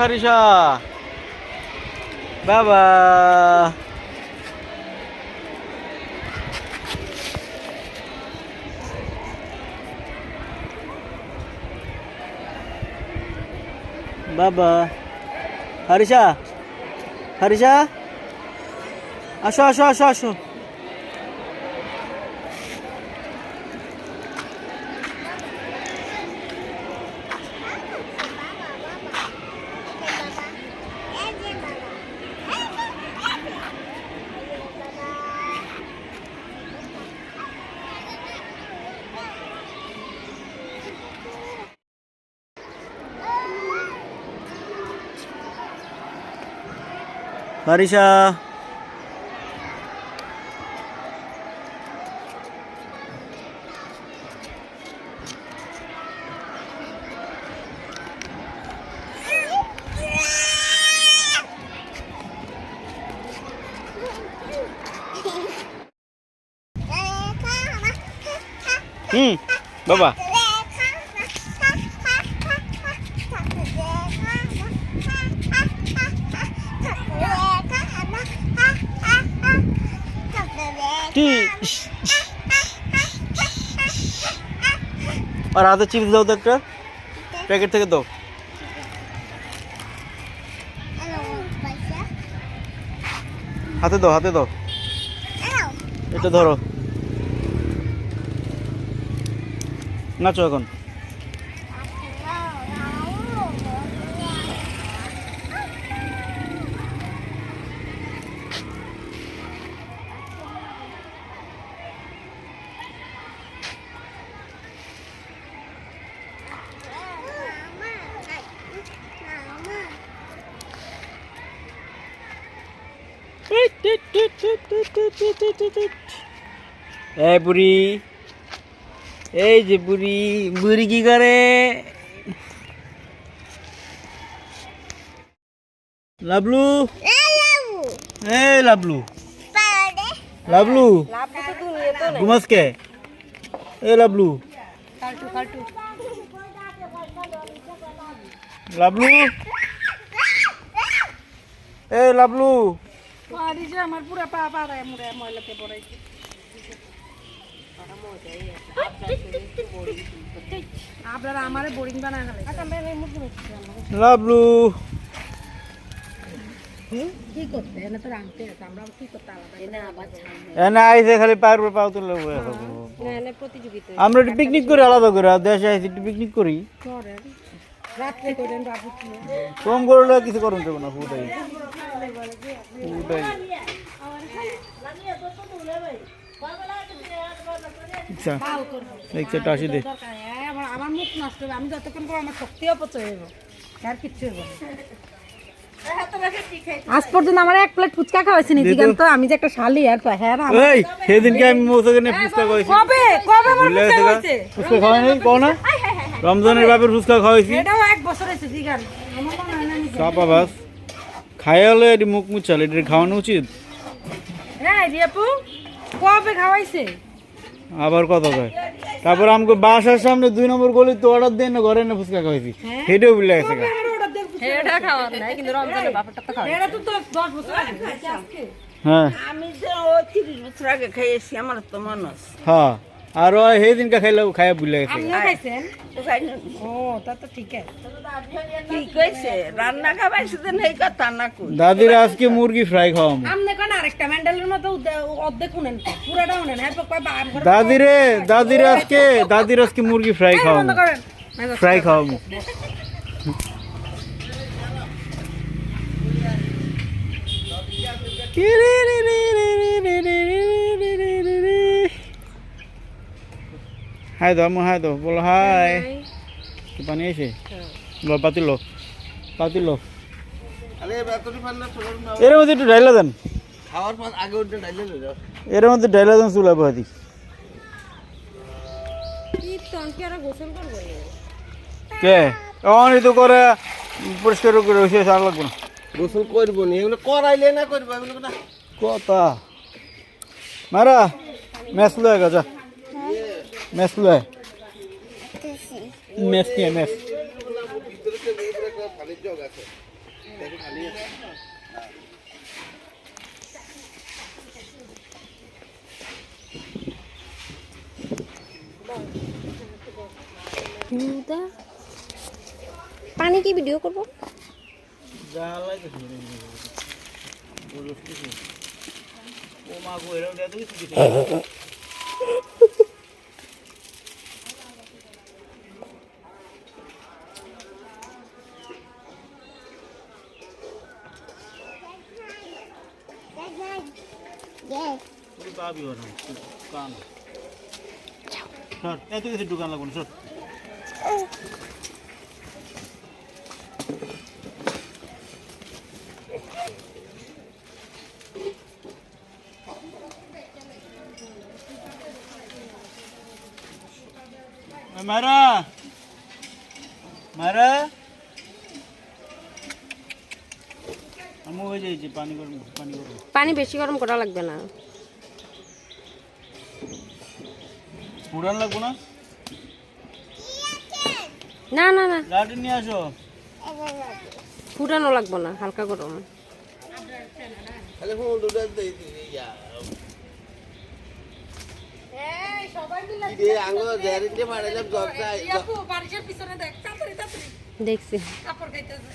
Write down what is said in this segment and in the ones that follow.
ফারিসা বাবা। বাবা। হারিসা হারিসা আসো আসো আসো আসো। হারিসা হুম বাবা আর হাতে চিপস দাও তো একটা। প্যাকেট থেকে দাও। হাতে দাও হাতে দাও। এটা ধরো। নাচো এখন। এই বুড়ি। এই যে বুড়ি বুড়ি কি করে? লাবলু? এই লাবলু। লাবলু। ঘুমাস কে এই লাবলু। লাবলু? এই লাবলু। পারি যে আমার পুরা পা পাড়ায় মুড়ে ময়লাতে পড়াইছে। আপনারা আমারে বোরিং বানায় পিকনিক করি? আলাদা করে আর দেশে আইসি পিকনিক করি। কম করলে কিছু করুন যাব না পুটাই পুটাই আচ্ছা দেখছে টাসি দে। হ্যাঁ, আমার আমার মুখ নষ্ট হবে। আমি যতক্ষণ করব আমার শক্তি অপচয় হইব আর কিচ্ছু হইব আজ পর্যন্ত আমার এক প্লেট ফুচকা খাওয়াইছে নি তো। আমি যে একটা শালি আর হ্যাঁ এই সেদিনকে আমি মৌসাকে নিয়ে ফুচকা খাওয়াইছি। কবে? কবে ফুচকা? ফুচকা খাওয়াই নাই কও না? রমজানের বাপের ফুচকা খাওয়াইছি। হয় চাপা বাস খাই হলে এটি মুখ মুচাল এটি খাওয়ানো উচিত? হ্যাঁ রিয়াপু কবে খাওয়াইছে? আবার কথা কয়। তারপর আমাকে বাসার সামনে দুই নম্বর গলি তো অর্ডার দেন না ঘরে না ফুচকা খাওয়াইছি। গেছে তো 10 বছর আগে হ্যাঁ। আমি যে ও তিরিশ বছর আগে খাইয়েছি আমার তো মনে আছে। হ্যাঁ। আর সেই দিনকে খাইলে খাইয়া বুঝলে গেছে গা। আপনিও খাইছেন তো খাইনি। ও তা তো কি কইছে রান্না খাবাইছে দেন এই কথা না কই দাদির আজকে মুরগি ফ্রাই হ্যাঁ ঘর দাদিরে দাদির আজকে দাদির আজকে মুরগি ফ্রাই বন্ধ খাওয়াবো করেন ফ্রাই খাওয়াবো হাই দাও হাই দাও বলো হাই কি পানি আছে লো পাতি লো পাতি লো এর মধ্যে একটু ডাইলা দেন খাওয়ার পর আগে উঠে ডাইলে যাও এর মধ্যে ডাইলা দেন চুলা বাদি কি তনকি আর গোসল করব কে অনই তো করে পরিষ্কার করে রয়েছে আর লাগবে না গোসল করব নি এগুলো করাইলে না করব এগুলো না কথা মারা ম্যাচ লয় গাজা ম্যাচ লয় ম্যাচ নিয়ে ম্যাচ পানি কি ভিডিও করব? ও মা গো এরকম পাবি ওরা। কান। সর এত কিছু দোকান লাগবে না সর মারা। মারা। আমি হয়ে যাইছি পানি গরম পানি গরম। পানি বেশি গরম করা লাগবে না। উড়ান লাগবো না? না না না। লাঠি নিয়ে আসো। ফুটানো লাগবে না হালকা গরম। পিছনে দেখ তাড়াতাড়ি তাড়াতাড়ি দেখছি কাপড় খাইতেছে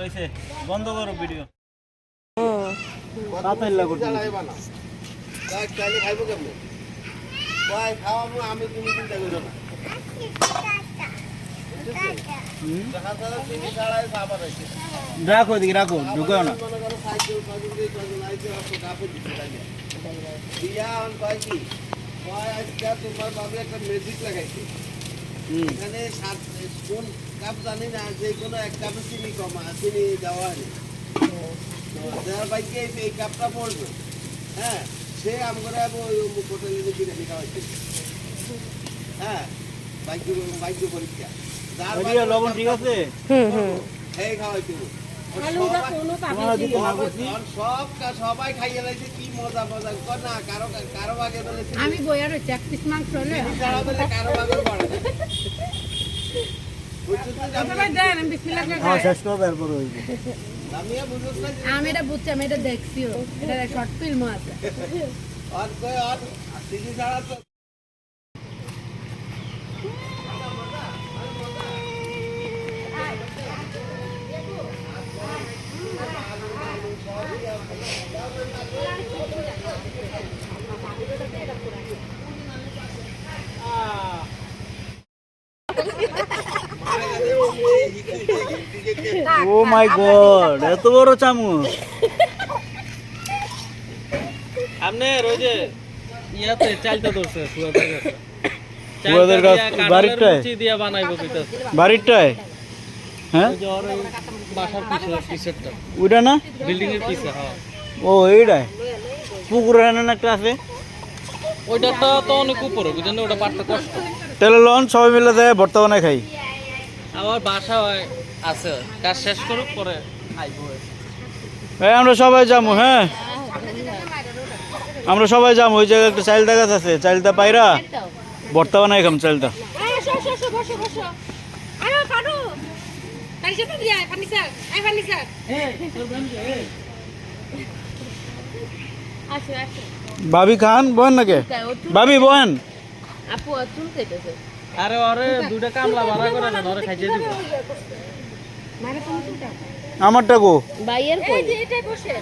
হয়েছে। বন্ধ করো ভিডিও। আমি তুমি চিন্তা করো না। রাখো এদিকে রাখো ঢুকাও না। তোমার বাবা একটা ম্যাজিক লাগাইছে এখানে কোন কাপ জানি না যে কোনো এক কাপে চিনি কম চিনি দেওয়া হয় তো যার বাইকে এই- কাপটা পড়বে হ্যাঁ সে আমরা ওই হোটেলে বিরিয়ানি খাওয়াইছে হ্যাঁ বাইক বাইক পরীক্ষা। লবণ ঠিক আছে? হুম হুম। এই খাওয়াইছে আলুটা কোনো তোমার দিকে না করছি সব সবাই খাইয়ে লাইছে কি মজা মজা। কর না কারও কারও ভাগে আমি বইয়া রয়েছি এক পিস মাংস কারও পড়ে না বুঝছ তো জানো? সবাই দেন আমি হ্যাঁ আমি এটা বুঝছি আমি এটা দেখছিও এটা শর্ট ফিল্ম আছে আর কই আর চিনি ছাড়া তো ও মাই গড এত বড় চামচ। আপনার ওই যে ইয়াতে চালটা ধরছে সুয়াদের কাছে। সুয়াদের গাছ, বাড়িরটায়? দিয়া বানাইবো কইতাছে। বাড়িরটায়? হ্যাঁ? বাসার পিছে পিছেরটা। ওইটা না? বিল্ডিং এর পিছে হ্যাঁ। ও এইটাই পুকুরে না একটা আছে ওইটা তো তো অনেক উপরে বুঝেন না? ওটা পারতে কষ্ট। তাহলে লন সবাই মিলে যায় ভর্তা বানায় খাই। আমার বাসা হয় আছে। কাজ শেষ করুক পরে আইবো। আমরা সবাই যাব হ্যাঁ? আমরা সবাই যাব ওই জায়গায় একটা চাইলদা গাছ আছে। চাইলদা পাইরা ভর্তা বানাই খাম চাইলদা। ভাবি খান বহেন নাকি? ভাবি বহেন। আপু চুল কেটেছে। আরে দুইটা কামলা ভাড়া করে ওরে দিব। চিন্তা আমারটা গো বাইয়ের এই যে এটাই বসে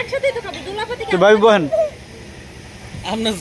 একসাথেই তো খাব দুলাপাতি তো ভাবি বহেন। আপনার